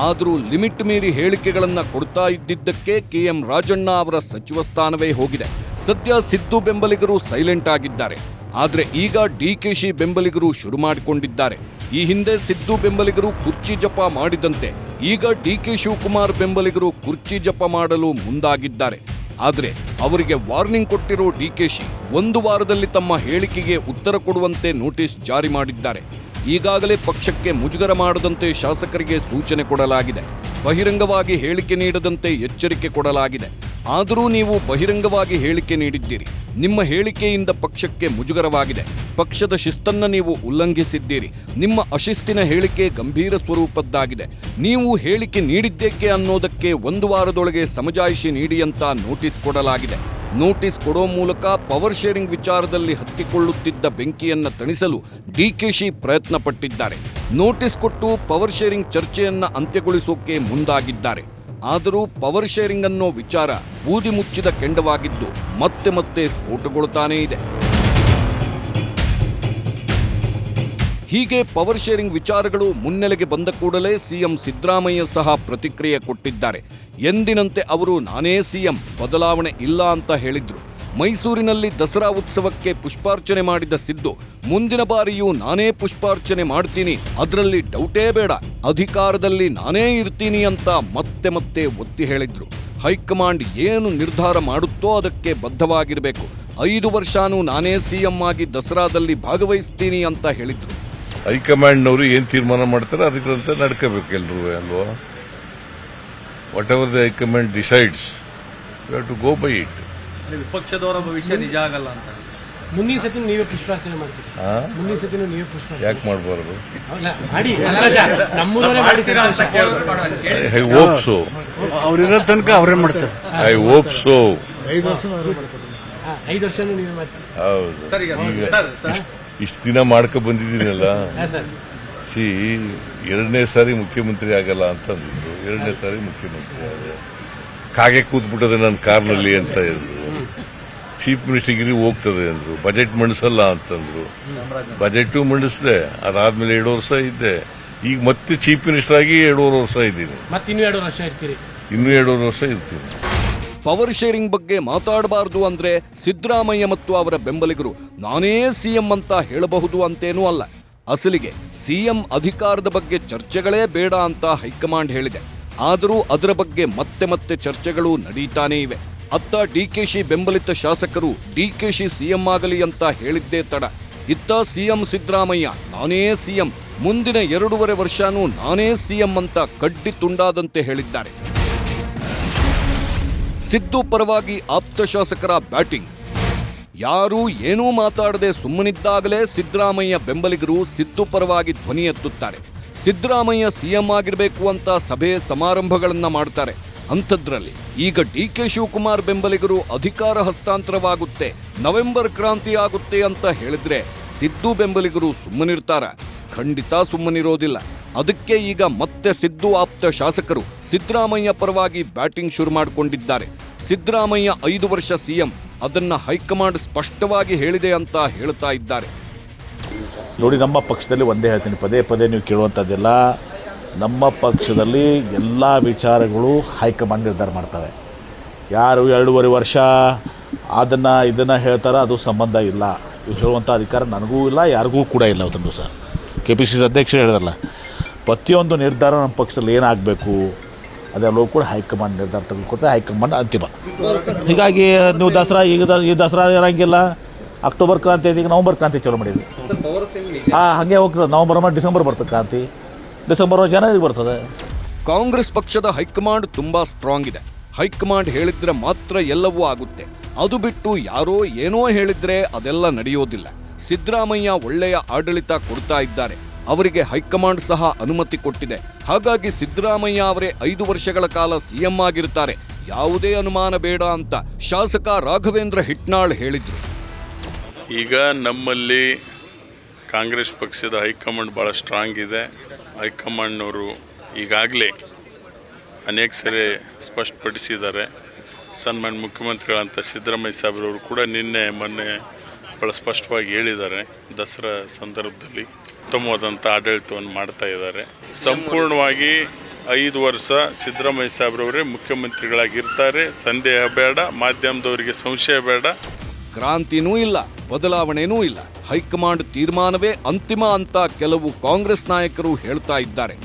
Speaker 11: ಆದರೂ ಲಿಮಿಟ್ ಮೀರಿ ಹೇಳಿಕೆಗಳನ್ನು ಕೊಡ್ತಾ ಇದ್ದಿದ್ದಕ್ಕೆ ಕೆಎಂ ರಾಜಣ್ಣ ಅವರ ಸಚಿವ ಸ್ಥಾನವೇ ಹೋಗಿದೆ. ಸದ್ಯ ಸಿದ್ದು ಬೆಂಬಲಿಗರು ಸೈಲೆಂಟ್ ಆಗಿದ್ದಾರೆ. ಆದರೆ ಈಗ ಡಿಕೆಶಿ ಬೆಂಬಲಿಗರು ಶುರು ಮಾಡಿಕೊಂಡಿದ್ದಾರೆ. ಈ ಹಿಂದೆ ಸಿದ್ದು ಬೆಂಬಲಿಗರು ಕುರ್ಚಿ ಜಪ ಮಾಡಿದಂತೆ, ಈಗ ಡಿಕೆ ಶಿವಕುಮಾರ್ ಬೆಂಬಲಿಗರು ಕುರ್ಚಿ ಜಪ ಮಾಡಲು ಮುಂದಾಗಿದ್ದಾರೆ. ಆದ್ರೆ ಅವರಿಗೆ ವಾರ್ನಿಂಗ್ ಕೊಟ್ಟಿರೋ ಡಿಕೆಶಿ ಒಂದು ವಾರದಲ್ಲಿ ತಮ್ಮ ಹೇಳಿಕೆಗೆ ಉತ್ತರ ಕೊಡುವಂತೆ ನೋಟಿಸ್ ಜಾರಿ ಮಾಡಿದ್ದಾರೆ. ಈಗಾಗಲೇ ಪಕ್ಷಕ್ಕೆ ಮುಜುಗರ ಮಾಡದಂತೆ ಶಾಸಕರಿಗೆ ಸೂಚನೆ ಕೊಡಲಾಗಿದೆ. ಬಹಿರಂಗವಾಗಿ ಹೇಳಿಕೆ ನೀಡದಂತೆ ಎಚ್ಚರಿಕೆ ಕೊಡಲಾಗಿದೆ. ಆದರೂ ನೀವು ಬಹಿರಂಗವಾಗಿ ಹೇಳಿಕೆ ನೀಡಿದ್ದೀರಿ. ನಿಮ್ಮ ಹೇಳಿಕೆಯಿಂದ ಪಕ್ಷಕ್ಕೆ ಮುಜುಗರವಾಗಿದೆ. ಪಕ್ಷದ ಶಿಸ್ತನ್ನ ನೀವು ಉಲ್ಲಂಘಿಸಿದ್ದೀರಿ. ನಿಮ್ಮ ಅಶಿಸ್ತಿನ ಹೇಳಿಕೆ ಗಂಭೀರ ಸ್ವರೂಪದ್ದಾಗಿದೆ. ನೀವು ಹೇಳಿಕೆ ನೀಡಿದ್ದೇಕೆ ಅನ್ನೋದಕ್ಕೆ ಒಂದು ವಾರದೊಳಗೆ ಸಮಜಾಯಿಷಿ ನೀಡಿ ಅಂತ ನೋಟಿಸ್ ಕೊಡಲಾಗಿದೆ. ನೋಟಿಸ್ ಕೊಡೋ ಮೂಲಕ ಪವರ್ ಶೇರಿಂಗ್ ವಿಚಾರದಲ್ಲಿ ಹತ್ತಿಕೊಳ್ಳುತ್ತಿದ್ದ ಬೆಂಕಿಯನ್ನು ತಣಿಸಲು ಡಿಕೆಶಿ ಪ್ರಯತ್ನ ಪಟ್ಟಿದ್ದಾರೆ ನೋಟಿಸ್ ಕೊಟ್ಟು ಪವರ್ ಶೇರಿಂಗ್ ಚರ್ಚೆಯನ್ನು ಅಂತ್ಯಗೊಳಿಸೋಕೆ ಮುಂದಾಗಿದ್ದಾರೆ. ಆದರೂ ಪವರ್ ಶೇರಿಂಗ್ ಅನ್ನೋ ವಿಚಾರ ಬೂದಿ ಮುಚ್ಚಿದ ಕೆಂಡವಾಗಿದ್ದು ಮತ್ತೆ ಮತ್ತೆ ಸ್ಫೋಟಗೊಳ್ತಾನೇ ಇದೆ. ಹೀಗೆ ಪವರ್ ಶೇರಿಂಗ್ ವಿಚಾರಗಳು ಮುನ್ನೆಲೆಗೆ ಬಂದ ಕೂಡಲೇ ಸಿಎಂ ಸಿದ್ದರಾಮಯ್ಯ ಸಹ ಪ್ರತಿಕ್ರಿಯೆ ಕೊಟ್ಟಿದ್ದಾರೆ. ಎಂದಿನಂತೆ ಅವರು ನಾನೇ ಸಿಎಂ, ಬದಲಾವಣೆ ಇಲ್ಲ ಅಂತ ಹೇಳಿದ್ರು. ಮೈಸೂರಿನಲ್ಲಿ ದಸರಾ ಉತ್ಸವಕ್ಕೆ ಪುಷ್ಪಾರ್ಚನೆ ಮಾಡಿದ ಸಿದ್ದು, ಮುಂದಿನ ಬಾರಿಯೂ ನಾನೇ ಪುಷ್ಪಾರ್ಚನೆ ಮಾಡ್ತೀನಿ, ಅದರಲ್ಲಿ ಡೌಟೇ ಬೇಡ, ಅಧಿಕಾರದಲ್ಲಿ ನಾನೇ ಇರ್ತೀನಿ ಅಂತ ಮತ್ತೆ ಮತ್ತೆ ಒತ್ತಿ ಹೇಳಿದ್ರು. ಹೈಕಮಾಂಡ್ ಏನು ನಿರ್ಧಾರ ಮಾಡುತ್ತೋ ಅದಕ್ಕೆ ಬದ್ಧವಾಗಿರಬೇಕು, ಐದು ವರ್ಷಾನು ನಾನೇ ಸಿಎಂ ಆಗಿ ದಸರಾದಲ್ಲಿ ಭಾಗವಹಿಸ್ತೀನಿ ಅಂತ ಹೇಳಿದ್ರು.
Speaker 4: ಹೈಕಮಾಂಡ್ನವರು ಏನು ತೀರ್ಮಾನ ಮಾಡ್ತಾರೆ ಅದಕ್ಕಂತ ನಡ್ಕೋಬೇಕು ಎಲ್ಲರೂ ಅಲ್ವಾ? Whatever the high command decides you to go by it
Speaker 10: ವಿಪಕ್ಷದವರ ಭವಿಷ್ಯ ನಿಜ ಆಗಲ್ಲ ಅಂತ.
Speaker 5: ಮುಂದಿನ ಸತಿ ನೀವೇ ಪುಷ್ಪಾರ್ಚನೆ ಮಾಡ್ತೀರಿ. ಮುಂದಿನ ಸತಿ ನೀವೇ ಪುಷ್ಪಾರ್ಚನೆ
Speaker 4: ಯಾಕೆ ಮಾಡಬಾರ್ದು?
Speaker 5: ಅಲ್ಲ, ಮಾಡಿ. ನಮ್ಮೂರವರೇ ಮಾಡಿ ಸಂತೋಷ.
Speaker 4: ಐ ಹೋಪ್ ಸೋ
Speaker 5: ಅವ್ರಿರೋ ತನಕ ಅವರೇ ಮಾಡ್ತಾರೆ.
Speaker 4: ಐ ಹೋಪ್ ಸೋ
Speaker 5: ವರ್ಷ ಮಾಡ್ತಾರೆ. ಹಾ, ಐದು ವರ್ಷನೂ ನೀವೇ ಮಾಡ್ತೀರಿ.
Speaker 4: ಹೌದು. ಈಗ ಇಷ್ಟು ದಿನ ಮಾಡ್ಕೊ ಬಂದಿದ್ದೀನಲ್ಲ?
Speaker 5: ಹಾ ಸರ್.
Speaker 4: ಸಿ ಎರಡನೇ ಸಾರಿ ಮುಖ್ಯಮಂತ್ರಿ ಆಗಲ್ಲ ಅಂತ ಅಂದಿದ್ರು ಎರಡನೇ ಸಾರಿ ಮುಖ್ಯಮಂತ್ರಿ ಆದ. ಕಾಗೆ ಕೂತ್ಬಿಟ್ಟದೆ ನನ್ನ ಕಾರ್ನಲ್ಲಿ ಅಂತ ಹೇಳಿದ್ರು ಚೀಫ್ ಮಿನಿಸ್ಟರ್ಗಿರಿ ಹೋಗ್ತದೆ ಅಂದ್ರು. ಬಜೆಟ್ ಮಂಡಿಸಲ್ಲ ಅಂತಂದ್ರು. ಬಜೆಟ್ ಮಂಡಿಸಿದೆ. ಅದಾದ್ಮೇಲೆ ಎರಡು ವರ್ಷ ಇದ್ದೆ. ಈಗ ಮತ್ತೆ ಚೀಫ್ ಮಿನಿಸ್ಟರ್ ಆಗಿ ಎರಡೂವರೆ ವರ್ಷ ಇದ್ದೀನಿ.
Speaker 5: ಮತ್ತೆ ಇನ್ನೂ ಎರಡು ವರ್ಷ ಇರ್ತೀರಿ?
Speaker 4: ಇನ್ನೂ ಎರಡೂವರೆ ವರ್ಷ ಇರ್ತೀನಿ.
Speaker 11: ಪವರ್ ಶೇರಿಂಗ್ ಬಗ್ಗೆ ಮಾತಾಡಬಾರದು ಅಂದ್ರೆ ಸಿದ್ದರಾಮಯ್ಯ ಮತ್ತು ಅವರ ಬೆಂಬಲಿಗರು ನಾನೇ ಸಿಎಂ ಅಂತ ಹೇಳಬಹುದು ಅಂತೇನೂ ಅಲ್ಲ. ಅಸಲಿಗೆ ಸಿಎಂ ಅಧಿಕಾರದ ಬಗ್ಗೆ ಚರ್ಚೆಗಳೇ ಬೇಡ ಅಂತ ಹೈಕಮಾಂಡ್ ಹೇಳಿದೆ. ಆದರೂ ಅದರ ಬಗ್ಗೆ ಮತ್ತೆ ಮತ್ತೆ ಚರ್ಚೆಗಳು ನಡೀತಾನೇ ಇವೆ. ಅತ್ತ ಡಿಕೆಶಿ ಬೆಂಬಲಿತ ಶಾಸಕರು ಡಿಕೆಶಿ ಸಿಎಂ ಆಗಲಿ ಅಂತ ಹೇಳಿದ್ದೇ ತಡ. ಇತ್ತ ಸಿಎಂ ಸಿದ್ದರಾಮಯ್ಯ, ನಾನೇ ಸಿಎಂ ಮುಂದಿನ ಎರಡೂವರೆ ವರ್ಷನೂ ನಾನೇ ಸಿಎಂ ಅಂತ ಕಡ್ಡಿ ತುಂಡಾದಂತೆ ಹೇಳಿದ್ದಾರೆ. ಸಿದ್ದು ಪರವಾಗಿ ಆಪ್ತ ಶಾಸಕರ ಬ್ಯಾಟಿಂಗ್. ಯಾರೂ ಏನೂ ಮಾತಾಡದೆ ಸುಮ್ಮನಿದ್ದಾಗಲೇ ಸಿದ್ದರಾಮಯ್ಯ ಬೆಂಬಲಿಗರು ಸಿದ್ದು ಪರವಾಗಿ ಧ್ವನಿ ಎತ್ತುತ್ತಾರೆ. ಸಿದ್ದರಾಮಯ್ಯ ಸಿಎಂ ಆಗಿರಬೇಕು ಅಂತ ಸಭೆ ಸಮಾರಂಭಗಳನ್ನು ಮಾಡ್ತಾರೆ. ಅಂಥದ್ರಲ್ಲಿ. ಈಗ ಡಿ ಕೆ ಶಿವಕುಮಾರ್ ಬೆಂಬಲಿಗರು ಅಧಿಕಾರ ಹಸ್ತಾಂತರವಾಗುತ್ತೆ, ನವೆಂಬರ್ ಕ್ರಾಂತಿ ಆಗುತ್ತೆ ಅಂತ ಹೇಳಿದ್ರೆ ಸಿದ್ದು ಬೆಂಬಲಿಗರು ಸುಮ್ಮನಿರ್ತಾರ. ಖಂಡಿತ ಸುಮ್ಮನಿರೋದಿಲ್ಲ. ಅದಕ್ಕೆ ಈಗ ಮತ್ತೆ ಸಿದ್ದು ಆಪ್ತ ಶಾಸಕರು ಸಿದ್ದರಾಮಯ್ಯ ಪರವಾಗಿ ಬ್ಯಾಟಿಂಗ್ ಶುರು ಮಾಡಿಕೊಂಡಿದ್ದಾರೆ. ಸಿದ್ದರಾಮಯ್ಯ ಐದು ವರ್ಷ ಸಿಎಂ, ಅದನ್ನ ಹೈಕಮಾಂಡ್ ಸ್ಪಷ್ಟವಾಗಿ ಹೇಳಿದೆ ಅಂತ ಹೇಳ್ತಾ ಇದ್ದಾರೆ.
Speaker 12: ನೋಡಿ, ನಮ್ಮ ಪಕ್ಷದಲ್ಲಿ ಒಂದೇ ಹೇಳ್ತೀನಿ. ಪದೇ ಪದೇ ನೀವು ಕೇಳುವಂಥದ್ದೆಲ್ಲ ನಮ್ಮ ಪಕ್ಷದಲ್ಲಿ ಎಲ್ಲ ವಿಚಾರಗಳು ಹೈಕಮಾಂಡ್ ನಿರ್ಧಾರ ಮಾಡ್ತವೆ. ಯಾರು ಎರಡೂವರೆ ವರ್ಷ ಅದನ್ನು ಇದನ್ನು ಹೇಳ್ತಾರೋ ಅದು ಸಂಬಂಧ ಇಲ್ಲ. ಇವು ಹೇಳುವಂಥ ಅಧಿಕಾರ ನನಗೂ ಇಲ್ಲ ಯಾರಿಗೂ ಕೂಡ ಇಲ್ಲ ಅವತ್ತೊಂದು ಸಹ ಕೆ ಪಿ ಸಿ ಸಿ ಅಧ್ಯಕ್ಷರು ಹೇಳಿದ್ರಲ್ಲ ಪ್ರತಿಯೊಂದು ನಿರ್ಧಾರ ನಮ್ಮ ಪಕ್ಷದಲ್ಲಿ ಏನಾಗಬೇಕು ಅದೆಲ್ಲವೂ ಕೂಡ ಹೈಕಮಾಂಡ್ ನಿರ್ಧಾರ ತೆಗೆದುಕೊಳ್ತಾರೆ ಹೈಕಮಾಂಡ್ ಅಂತಿಮ. ಹೀಗಾಗಿ ನೀವು ದಸರಾ ಈಗ ಈ ದಸರಾ ಇರೋಂಗಿಲ್ಲ ಅಕ್ಟೋಬರ್ ಕ್ರಾಂತಿ ಈಗ ನವಂಬರ್ ಕ್ರಾಂತಿ ಚಲೋ ಮಾಡಿದ್ವಿ. ಹಾಂ ಹಾಗೆ ಹೋಗ್ತದೆ. ನವಂಬರ್ ಮಾಡಿ ಡಿಸೆಂಬರ್ ಬರ್ತದೆ ಕ್ರಾಂತಿ. ಡಿಸೆಂಬರ್ ಜನವರಿಗೆ ಬರ್ತದೆ.
Speaker 11: ಕಾಂಗ್ರೆಸ್ ಪಕ್ಷದ ಹೈಕಮಾಂಡ್ ತುಂಬಾ ಸ್ಟ್ರಾಂಗ್ ಇದೆ. ಹೈಕಮಾಂಡ್ ಹೇಳಿದ್ರೆ ಮಾತ್ರ ಎಲ್ಲವೂ ಆಗುತ್ತೆ. ಅದು ಬಿಟ್ಟು ಯಾರೋ ಏನೋ ಹೇಳಿದ್ರೆ ಅದೆಲ್ಲ ನಡೆಯೋದಿಲ್ಲ. ಸಿದ್ದರಾಮಯ್ಯ ಒಳ್ಳೆಯ ಆಡಳಿತ ಕೊಡ್ತಾ ಇದ್ದಾರೆ. ಅವರಿಗೆ ಹೈಕಮಾಂಡ್ ಸಹ ಅನುಮತಿ ಕೊಟ್ಟಿದೆ. ಹಾಗಾಗಿ ಸಿದ್ದರಾಮಯ್ಯ ಅವರೇ ಐದು ವರ್ಷಗಳ ಕಾಲ ಸಿಎಂ ಆಗಿರ್ತಾರೆ. ಯಾವುದೇ ಅನುಮಾನ ಬೇಡ ಅಂತ ಶಾಸಕ ರಾಘವೇಂದ್ರ ಹಿಟ್ನಾಳ್ ಹೇಳಿದರು.
Speaker 9: ಈಗ ನಮ್ಮಲ್ಲಿ ಕಾಂಗ್ರೆಸ್ ಪಕ್ಷದ ಹೈಕಮಾಂಡ್ ಭಾಳ ಸ್ಟ್ರಾಂಗ್ ಇದೆ. ಹೈಕಮಾಂಡ್ನವರು ಈಗಾಗಲೇ ಅನೇಕ ಸರಿ ಸ್ಪಷ್ಟಪಡಿಸಿದ್ದಾರೆ. ಸನ್ಮಾನ್ಯ ಮುಖ್ಯಮಂತ್ರಿಗಳಂತ ಸಿದ್ದರಾಮಯ್ಯ ಸಾಹೇಬ್ರವರು ಕೂಡ ನಿನ್ನೆ, ಮೊನ್ನೆ ಭಾಳ ಸ್ಪಷ್ಟವಾಗಿ ಹೇಳಿದ್ದಾರೆ ದಸರಾ ಸಂದರ್ಭದಲ್ಲಿ. ಉತ್ತಮವಾದಂಥ ಆಡಳಿತವನ್ನು ಮಾಡ್ತಾ ಇದ್ದಾರೆ. ಸಂಪೂರ್ಣವಾಗಿ ಐದು ವರ್ಷ ಸಿದ್ದರಾಮಯ್ಯ ಸಾಹೇಬ್ರವರೇ ಮುಖ್ಯಮಂತ್ರಿಗಳಾಗಿರ್ತಾರೆ. ಸಂದೇಹ ಬೇಡ, ಮಾಧ್ಯಮದವರಿಗೆ ಸಂಶಯ ಬೇಡ.
Speaker 11: ಕ್ರಾಂತಿನೂ ಇಲ್ಲ. ಬದಲಾವಣೆನೂ ಇಲ್ಲ. ಹೈಕಮಾಂಡ್ ತೀರ್ಮಾನವೇ ಅಂತಿಮ ಅಂತ ಕೆಲವು ಕಾಂಗ್ರೆಸ್ ನಾಯಕರು ಹೇಳ್ತಾ ಇದ್ದಾರೆ.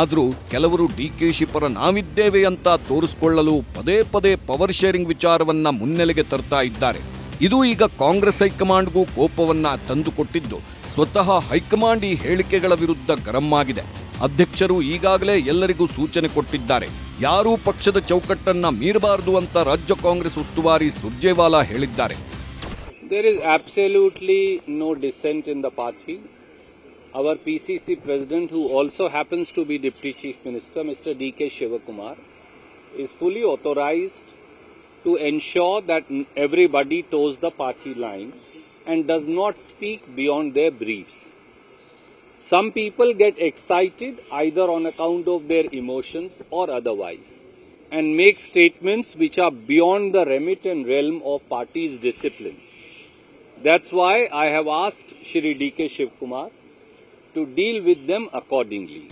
Speaker 11: ಆದರೂ ಕೆಲವರು ಡಿ ಡಿಕೆಶಿ ಪರ ನಾವಿದ್ದೇವೆ ಅಂತ ತೋರಿಸಿಕೊಳ್ಳಲು ಪದೇ ಪದೇ ಪವರ್ ಶೇರಿಂಗ್ ವಿಚಾರವನ್ನ ಮುನ್ನೆಲೆಗೆ ತರ್ತಾ ಇದ್ದಾರೆ. ಇದು ಈಗ ಕಾಂಗ್ರೆಸ್ ಹೈಕಮಾಂಡ್ಗೂ ಕೋಪವನ್ನ ತಂದುಕೊಟ್ಟಿದ್ದು, ಸ್ವತಃ ಹೈಕಮಾಂಡ್ ಈ ಹೇಳಿಕೆಗಳ ವಿರುದ್ಧ ಗರಂ ಆಗಿದೆ. ಅಧ್ಯಕ್ಷರು ಈಗಾಗಲೇ ಎಲ್ಲರಿಗೂ ಸೂಚನೆ ಕೊಟ್ಟಿದ್ದಾರೆ. ಯಾರೂ ಪಕ್ಷದ ಚೌಕಟ್ಟನ್ನ ಮೀರಬಾರದು ಅಂತ ರಾಜ್ಯ ಕಾಂಗ್ರೆಸ್ ಉಸ್ತುವಾರಿ ಸುರ್ಜೇವಾಲಾ ಹೇಳಿದ್ದಾರೆ.
Speaker 5: There is absolutely no dissent in the party. Our PCC president, who also happens to be Deputy Chief Minister, Mr. D.K. Shivakumar, is fully authorized to ensure that everybody toes the party line and does not speak beyond their briefs. Some people get excited either on account of their emotions or otherwise and make statements which are beyond the remit and realm of party's discipline. That's why I have asked Shri D.K. Shivkumar to deal with them accordingly.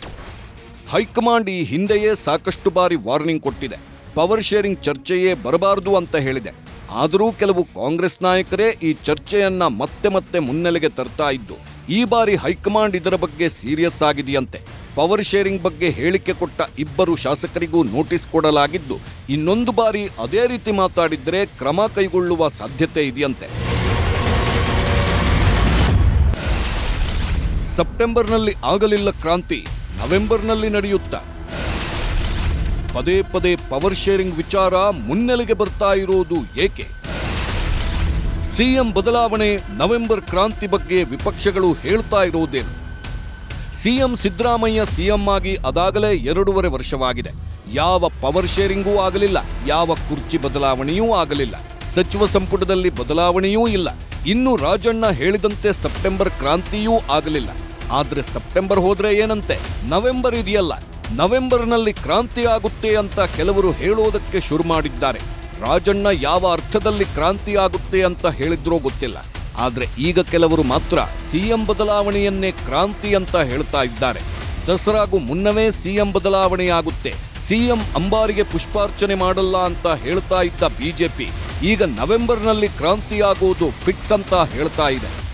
Speaker 11: High command ಈ ಹಿಂದೆಯೇ ಸಾಕಷ್ಟು ಬಾರಿ warning ಕೊಟ್ಟಿದೆ power sharing ಚರ್ಚೆಯೇ ಬರಬಾರದು ಅಂತ ಹೇಳಿದೆ ಆದರೂ ಕೆಲವು ಕಾಂಗ್ರೆಸ್ ನಾಯಕರೇ ಈ ಚರ್ಚೆಯನ್ನ ಮತ್ತೆ ಮತ್ತೆ ಮುನ್ನೆಲೆಗೆ ತರ್ತಾ ಇದ್ದು, ಈ ಬಾರಿ ಹೈಕಮಾಂಡ್ ಇದರ ಬಗ್ಗೆ ಸೀರಿಯಸ್ ಆಗಿದೆಯಂತೆ ಪವರ್ ಶೇರಿಂಗ್ ಬಗ್ಗೆ ಹೇಳಿಕೆ ಕೊಟ್ಟ ಇಬ್ಬರು ಶಾಸಕರಿಗೂ ನೋಟಿಸ್ ಕೊಡಲಾಗಿದ್ದು, ಇನ್ನೊಂದು ಬಾರಿ ಅದೇ ರೀತಿ ಮಾತಾಡಿದ್ರೆ ಕ್ರಮ ಕೈಗೊಳ್ಳುವ ಸಾಧ್ಯತೆ ಇದೆಯಂತೆ ಸೆಪ್ಟೆಂಬರ್ನಲ್ಲಿ ಆಗಲಿಲ್ಲ ಕ್ರಾಂತಿ, ನವೆಂಬರ್ನಲ್ಲಿ ನಡೆಯುತ್ತಾ. ಪದೇ ಪದೇ ಪವರ್ ಶೇರಿಂಗ್ ವಿಚಾರ ಮುನ್ನೆಲೆಗೆ ಬರ್ತಾ ಇರೋದು ಏಕೆ? ಸಿಎಂ ಬದಲಾವಣೆ, ನವೆಂಬರ್ ಕ್ರಾಂತಿ ಬಗ್ಗೆ ವಿಪಕ್ಷಗಳು ಹೇಳ್ತಾ ಇರೋದೇನು? ಸಿಎಂ ಸಿದ್ದರಾಮಯ್ಯ ಸಿಎಂ ಆಗಿ ಅದಾಗಲೇ ಎರಡೂವರೆ ವರ್ಷವಾಗಿದೆ. ಯಾವ ಪವರ್ ಶೇರಿಂಗೂ ಆಗಲಿಲ್ಲ, ಯಾವ ಕುರ್ಚಿ ಬದಲಾವಣೆಯೂ ಆಗಲಿಲ್ಲ. ಸಚಿವ ಸಂಪುಟದಲ್ಲಿ ಬದಲಾವಣೆಯೂ ಇಲ್ಲ. ಇನ್ನು ರಾಜಣ್ಣ ಹೇಳಿದಂತೆ ಸೆಪ್ಟೆಂಬರ್ ಕ್ರಾಂತಿಯೂ ಆಗಲಿಲ್ಲ. ಆದ್ರೆ ಸೆಪ್ಟೆಂಬರ್ ಹೋದ್ರೆ ಏನಂತೆ? ನವೆಂಬರ್ ಇದೆಯಲ್ಲ. ನವೆಂಬರ್ನಲ್ಲಿ ಕ್ರಾಂತಿ ಆಗುತ್ತೆ ಅಂತ ಕೆಲವರು ಹೇಳೋದಕ್ಕೆ ಶುರು ಮಾಡಿದ್ದಾರೆ. ರಾಜಣ್ಣ ಯಾವ ಅರ್ಥದಲ್ಲಿ ಕ್ರಾಂತಿ ಆಗುತ್ತೆ ಅಂತ ಹೇಳಿದ್ರೋ ಗೊತ್ತಿಲ್ಲ. ಆದ್ರೆ ಈಗ ಕೆಲವರು ಮಾತ್ರ ಸಿಎಂ ಬದಲಾವಣೆಯನ್ನೇ ಕ್ರಾಂತಿ ಅಂತ ಹೇಳ್ತಾ ಇದ್ದಾರೆ. ದಸರಾಗೂ ಮುನ್ನವೇ ಸಿಎಂ ಬದಲಾವಣೆಯಾಗುತ್ತೆ ಸಿಎಂ ಅಂಬಾರಿಗೆ ಪುಷ್ಪಾರ್ಚನೆ ಮಾಡಲ್ಲ ಅಂತ ಹೇಳ್ತಾ ಇದ್ದ ಬಿಜೆಪಿ ಈಗ ನವೆಂಬರ್ನಲ್ಲಿ ಕ್ರಾಂತಿಯಾಗುವುದು ಫಿಕ್ಸ್ ಅಂತ ಹೇಳ್ತಾ ಇದೆ.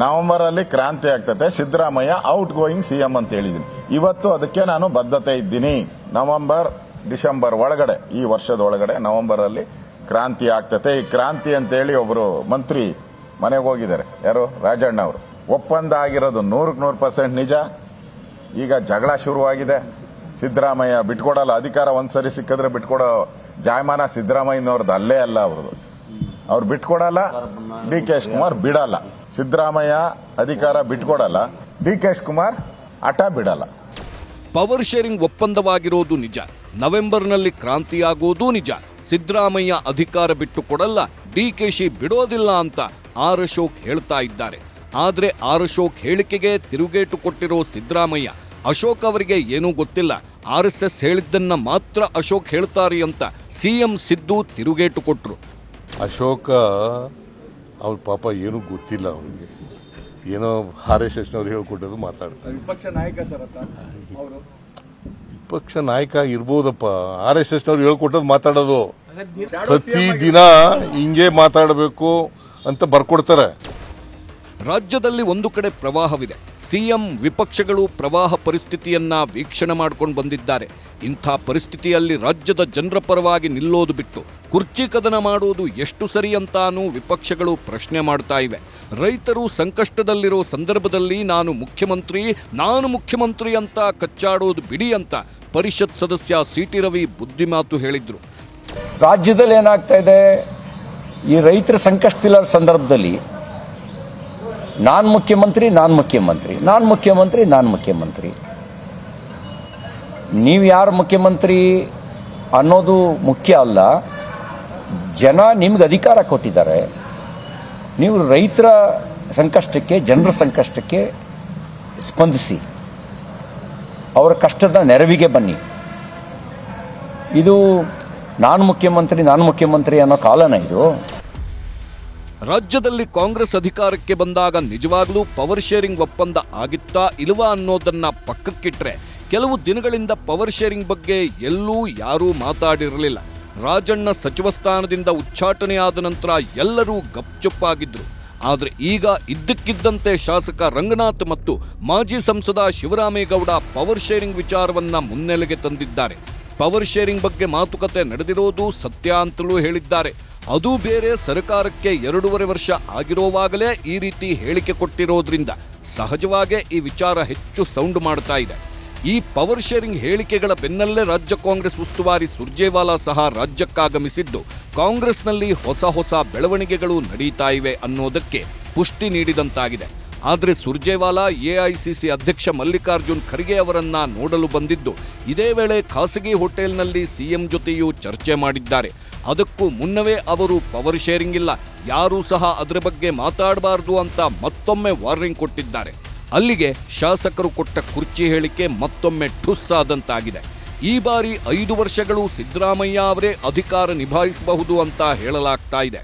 Speaker 7: ನವೆಂಬರ್ ಅಲ್ಲಿ ಕ್ರಾಂತಿ ಆಗ್ತದೆ. ಸಿದ್ದರಾಮಯ್ಯ ಔಟ್ ಗೋಯಿಂಗ್ ಸಿಎಂ ಅಂತ ಹೇಳಿದ್ದೀನಿ ಇವತ್ತು ಅದಕ್ಕೆ ನಾನು ಬದ್ಧತೆ ಇದ್ದೀನಿ. ನವೆಂಬರ್, ಡಿಸೆಂಬರ್ ಒಳಗಡೆ, ಈ ವರ್ಷದ ಒಳಗಡೆ ನವೆಂಬರ್ ಅಲ್ಲಿ ಕ್ರಾಂತಿ ಆಗ್ತದೆ. ಈ ಕ್ರಾಂತಿ ಅಂತ ಹೇಳಿ ಒಬ್ರು ಮಂತ್ರಿ ಮನೆಗೆ ಹೋಗಿದ್ದಾರೆ. ಯಾರು? ರಾಜಣ್ಣ ಅವರು. ಒಪ್ಪಂದ ಆಗಿರೋದು ನೂರಕ್ಕೆ ನೂರು ಪರ್ಸೆಂಟ್ ನಿಜ. ಈಗ ಜಗಳ ಶುರುವಾಗಿದೆ. ಸಿದ್ದರಾಮಯ್ಯ ಬಿಟ್ಕೊಡಲ್ಲ. ಅಧಿಕಾರ ಒಂದ್ಸರಿ ಸಿಕ್ಕಿದ್ರೆ ಬಿಟ್ಕೊಡೋ ಜಾಯಮಾನ ಸಿದ್ದರಾಮಯ್ಯನವ್ರದ್ದು ಅಲ್ಲೇ ಅಲ್ಲ ಅವ್ರದ್ದು. ಅವ್ರು ಬಿಟ್ಕೊಡಲ್ಲ. ಡಿ ಕೆ ಕುಮಾರ್ ಬಿಡಲ್ಲ. ಸಿದ್ದರಾಮಯ್ಯ ಅಧಿಕಾರ ಬಿಟ್ಕೊಡಲ್ಲ. ಡಿ ಕೆ ಕುಮಾರ್ ಹಠ ಬಿಡಲ್ಲ.
Speaker 11: ಪವರ್ ಶೇರಿಂಗ್ ಒಪ್ಪಂದವಾಗಿರೋದು ನಿಜ. ನವೆಂಬರ್ನಲ್ಲಿ ಕ್ರಾಂತಿಯಾಗೋದು ನಿಜ. ಸಿದ್ದರಾಮಯ್ಯ ಅಧಿಕಾರ ಬಿಟ್ಟು ಕೊಡಲ್ಲ ಡಿಕೆಶಿ ಬಿಡೋದಿಲ್ಲ ಅಂತ ಆರ್ ಅಶೋಕ್ ಹೇಳ್ತಾ ಇದ್ದಾರೆ. ಆದರೆ ಆರ್ ಅಶೋಕ್ ಹೇಳಿಕೆಗೆ ತಿರುಗೇಟು ಕೊಟ್ಟಿರೋ ಸಿದ್ದರಾಮಯ್ಯ, ಅಶೋಕ್ ಅವರಿಗೆ ಏನೂ ಗೊತ್ತಿಲ್ಲ. ಆರ್ ಎಸ್ ಎಸ್ ಹೇಳಿದ್ದನ್ನ ಮಾತ್ರ ಅಶೋಕ್ ಹೇಳ್ತಾರೆ ಅಂತ ಸಿಎಂ ಸಿದ್ದು ತಿರುಗೇಟು ಕೊಟ್ರು.
Speaker 4: ಅಶೋಕ ಅವ್ರ ಪಾಪ ಏನೂ ಗೊತ್ತಿಲ್ಲ ಅವನಿಗೆ. ಏನೋ ಆರ್ ಎಸ್ ಎಸ್ನವ್ರು ಹೇಳ್ಕೊಟ್ಟದು ಮಾತಾಡ್ತಾರೆ
Speaker 10: ವಿಪಕ್ಷ ನಾಯಕ ಸರ್ ಅವರು?
Speaker 4: ವಿಪಕ್ಷ ನಾಯಕ ಇರ್ಬೋದಪ್ಪ. ಆರ್ ಎಸ್ ಎಸ್ನವ್ರು ಹೇಳ್ಕೊಟ್ಟದು ಮಾತಾಡೋದು. ಪ್ರತಿ ದಿನ ಹಿಂಗೆ ಮಾತಾಡಬೇಕು ಅಂತ ಬರ್ಕೊಡ್ತಾರೆ.
Speaker 11: ರಾಜ್ಯದಲ್ಲಿ ಒಂದು ಕಡೆ ಪ್ರವಾಹವಿದೆ. ಸಿಎಂ ವಿಪಕ್ಷಗಳು ಪ್ರವಾಹ ಪರಿಸ್ಥಿತಿಯನ್ನ ವೀಕ್ಷಣೆ ಮಾಡ್ಕೊಂಡು ಬಂದಿದ್ದಾರೆ. ಇಂಥ ಪರಿಸ್ಥಿತಿಯಲ್ಲಿ ರಾಜ್ಯದ ಜನರ ಪರವಾಗಿ ನಿಲ್ಲೋದು ಬಿಟ್ಟು ಕುರ್ಚಿ ಕದನ ಮಾಡುವುದು ಎಷ್ಟು ಸರಿ ಅಂತಾನೂ ವಿಪಕ್ಷಗಳು ಪ್ರಶ್ನೆ ಮಾಡ್ತಾ ಇವೆ. ರೈತರು ಸಂಕಷ್ಟದಲ್ಲಿರೋ ಸಂದರ್ಭದಲ್ಲಿ ನಾನು ಮುಖ್ಯಮಂತ್ರಿ ನಾನು ಮುಖ್ಯಮಂತ್ರಿ ಅಂತ ಕಚ್ಚಾಡೋದು ಬಿಡಿ ಅಂತ ಪರಿಷತ್ ಸದಸ್ಯ ಸಿ ಟಿ ರವಿ ಬುದ್ಧಿಮಾತು ಹೇಳಿದ್ರು.
Speaker 8: ರಾಜ್ಯದಲ್ಲಿ ಏನಾಗ್ತಾ ಇದೆ? ಈ ರೈತರ ಸಂಕಷ್ಟವಿಲ್ಲ ಸಂದರ್ಭದಲ್ಲಿ ನಾನು ಮುಖ್ಯಮಂತ್ರಿ ನಾನು ಮುಖ್ಯಮಂತ್ರಿ. ನಾನು ಮುಖ್ಯಮಂತ್ರಿ ನಾನು ಮುಖ್ಯಮಂತ್ರಿ. ನೀವು ಯಾರು ಮುಖ್ಯಮಂತ್ರಿ ಅನ್ನೋದು ಮುಖ್ಯ ಅಲ್ಲ. ಜನ ನಿಮ್ಗೆ ಅಧಿಕಾರ ಕೊಟ್ಟಿದ್ದಾರೆ. ನೀವು ರೈತರ ಸಂಕಷ್ಟಕ್ಕೆ, ಜನರ ಸಂಕಷ್ಟಕ್ಕೆ ಸ್ಪಂದಿಸಿ. ಅವರ ಕಷ್ಟದ ನೆರವಿಗೆ ಬನ್ನಿ. ಇದು ನಾನು ಮುಖ್ಯಮಂತ್ರಿ ನಾನು ಮುಖ್ಯಮಂತ್ರಿ ಅನ್ನೋ ಕಾಲನ ಇದು.
Speaker 11: ರಾಜ್ಯದಲ್ಲಿ ಕಾಂಗ್ರೆಸ್ ಅಧಿಕಾರಕ್ಕೆ ಬಂದಾಗ ನಿಜವಾಗ್ಲೂ ಪವರ್ ಶೇರಿಂಗ್ ಒಪ್ಪಂದ ಆಗಿತ್ತಾ ಇಲ್ವಾ ಅನ್ನೋದನ್ನ ಪಕ್ಕಕ್ಕಿಟ್ರೆ ಕೆಲವು ದಿನಗಳಿಂದ ಪವರ್ ಶೇರಿಂಗ್ ಬಗ್ಗೆ ಎಲ್ಲೂ ಯಾರೂ ಮಾತಾಡಿರಲಿಲ್ಲ. ರಾಜಣ್ಣ ಸಚಿವ ಸ್ಥಾನದಿಂದ ಉಚ್ಚಾಟನೆಯಾದ ನಂತರ ಎಲ್ಲರೂ ಗಪ್ಚುಪ್ಪಾಗಿದ್ರು. ಆದರೆ ಈಗ ಇದ್ದಕ್ಕಿದ್ದಂತೆ ಶಾಸಕ ರಂಗನಾಥ್ ಮತ್ತು ಮಾಜಿ ಸಂಸದ ಶಿವರಾಮೇಗೌಡ ಪವರ್ ಶೇರಿಂಗ್ ವಿಚಾರವನ್ನ ಮುನ್ನೆಲೆಗೆ ತಂದಿದ್ದಾರೆ. ಪವರ್ ಶೇರಿಂಗ್ ಬಗ್ಗೆ ಮಾತುಕತೆ ನಡೆದಿರೋದು ಸತ್ಯ ಅಂತಲೂ ಹೇಳಿದ್ದಾರೆ. ಅದು ಬೇರೆ ಸರ್ಕಾರಕ್ಕೆ ಎರಡೂವರೆ ವರ್ಷ ಆಗಿರೋವಾಗಲೇ ಈ ರೀತಿ ಹೇಳಿಕೆ ಕೊಟ್ಟಿರೋದ್ರಿಂದ ಸಹಜವಾಗೇ ಈ ವಿಚಾರ ಹೆಚ್ಚು ಸೌಂಡ್ ಮಾಡ್ತಾ ಇದೆ. ಈ ಪವರ್ ಶೇರಿಂಗ್ ಹೇಳಿಕೆಗಳ ಬೆನ್ನಲ್ಲೇ ರಾಜ್ಯ ಕಾಂಗ್ರೆಸ್ ಉಸ್ತುವಾರಿ ಸುರ್ಜೇವಾಲಾ ಸಹ ರಾಜ್ಯಕ್ಕಾಗಮಿಸಿದ್ದು, ಕಾಂಗ್ರೆಸ್ನಲ್ಲಿ ಹೊಸ ಹೊಸ ಬೆಳವಣಿಗೆಗಳು ನಡೀತಾ ಇವೆ ಅನ್ನೋದಕ್ಕೆ ಪುಷ್ಟಿ ನೀಡಿದಂತಾಗಿದೆ. ಆದರೆ ಸುರ್ಜೇವಾಲಾ ಎಐಸಿಸಿ ಅಧ್ಯಕ್ಷ ಮಲ್ಲಿಕಾರ್ಜುನ್ ಖರ್ಗೆ ಅವರನ್ನ ನೋಡಲು ಬಂದಿದ್ದು, ಇದೇ ವೇಳೆ ಖಾಸಗಿ ಹೋಟೆಲ್ನಲ್ಲಿ ಸಿಎಂ ಜೊತೆಯೂ ಚರ್ಚೆ ಮಾಡಿದ್ದಾರೆ. ಅದಕ್ಕೂ ಮುನ್ನವೇ ಅವರು ಪವರ್ ಶೇರಿಂಗ್ ಇಲ್ಲ, ಯಾರೂ ಸಹ ಅದರ ಬಗ್ಗೆ ಮಾತಾಡಬಾರದು ಅಂತ ಮತ್ತೊಮ್ಮೆ ವಾರ್ನಿಂಗ್ ಕೊಟ್ಟಿದ್ದಾರೆ. ಅಲ್ಲಿಗೆ ಶಾಸಕರು ಕೊಟ್ಟ ಕುರ್ಚಿ ಹೇಳಿಕೆ ಮತ್ತೊಮ್ಮೆ ಠುಸ್ಸಾದಂತಾಗಿದೆ ಈ ಬಾರಿ ಐದು ವರ್ಷಗಳು ಸಿದ್ದರಾಮಯ್ಯ ಅವರೇ ಅಧಿಕಾರ ನಿಭಾಯಿಸಬಹುದು ಅಂತ ಹೇಳಲಾಗ್ತಾ ಇದೆ.